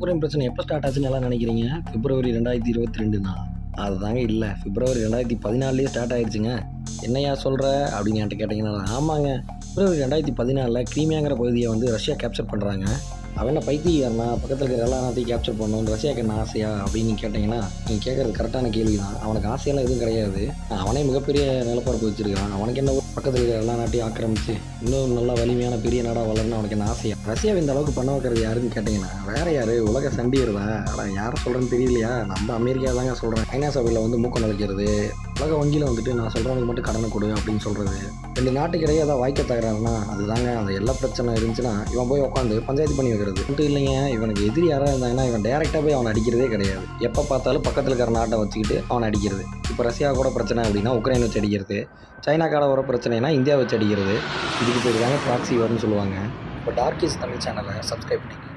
குறையும் பிரச்சனை எப்போ ஸ்டார்ட் ஆச்சுன்னு எல்லாம் நினைக்கிறீங்க? பிப்ரவரி ரெண்டாயிரத்தி இருபத்தி ரெண்டுனா? அதுதாங்க இல்லை. பிப்ரவரி ரெண்டாயிரத்தி பதினாலே ஸ்டார்ட் ஆயிடுச்சுங்க என்னையா சொல்கிற அப்படின்னு என்கிட்ட கேட்டிங்கன்னா ஆமாங்க. பிப்ரவரி ரெண்டாயிரத்தி பதினாலில் கிரீமியாங்கிற பகுதியை வந்து ரஷ்யா கேப்சர் பண்ணுறாங்க அவன் என்ன பைத்தியக்காரனா? பக்கத்தில் இருக்கிற எல்லா நாட்டையும் கேப்சர் பண்ணணும் ரஷ்யாவுக்கு என்ன ஆசையா அப்படின்னு கேட்டிங்கன்னா நீங்கள் கேட்குறது கரெக்டான கேள்வி தான் அவனுக்கு ஆசையெல்லாம் எதுவும் கிடையாது. அவனே மிகப்பெரிய நிலப்பரப்பு வச்சிருக்கான். அவனுக்கு என்ன பக்கத்தில் இருக்கிற எல்லா நாட்டையும் ஆக்கிரமிச்சு இன்னும் நல்ல வலிமையான பெரிய நாடாக வளரணும் அவனுக்கு என்ன ஆசையா? ரஷ்யாவை இந்த அளவுக்கு பண்ண வைக்கிறது யாருன்னு கேட்டிங்கன்னா வேற யாரு? உலக சண்டியர் தான் ஆனால் யாரை சொல்கிறேன்னு தெரியலையா? நம்ம அமெரிக்கா தாங்க சொல்கிறேன் ஐநா சபையில் வந்து மூக்கம் நுழைக்கிறது. உலக வங்கியில் வந்துட்டு நான் சொல்கிறவனுக்கு மட்டும் கடனை கொடு அப்படின்னு சொல்கிறது ரெண்டு நாட்டுக்கிடையே ஏதாவது வாய்க்க தகராறுனா அதுதாங்க. அந்த எல்லா பிரச்சனை இருந்துச்சுன்னா இவன் போய் உட்காந்து பஞ்சாயத்து பண்ணி வைக்கிறது மட்டும் இல்லைங்க இவனுக்கு எதிரி யாராக இருந்தாங்கன்னா இவன் டேரெக்டாக போய் அவனை அடிக்கிறதே கிடையாது. எப்போ பார்த்தாலும் பக்கத்தில் இருக்கிற நாட்டை வச்சுக்கிட்டு அவனை அடிக்கிறது. இப்போ ரஷ்யா கூட பிரச்சனை அப்படின்னா உக்ரைன் வச்சு அடிக்கிறது. சைனாக்கால வர பிரச்சனைனா இந்தியா வச்சு அடிக்கிறது. இதுக்கு பேர் தாங்க ப்ராக்சி வரும்னு சொல்லுவாங்க. இப்போ டார்கிஸ் தமிழ் சேனலை சப்ஸ்கிரைப் பண்ணிக்கோங்க.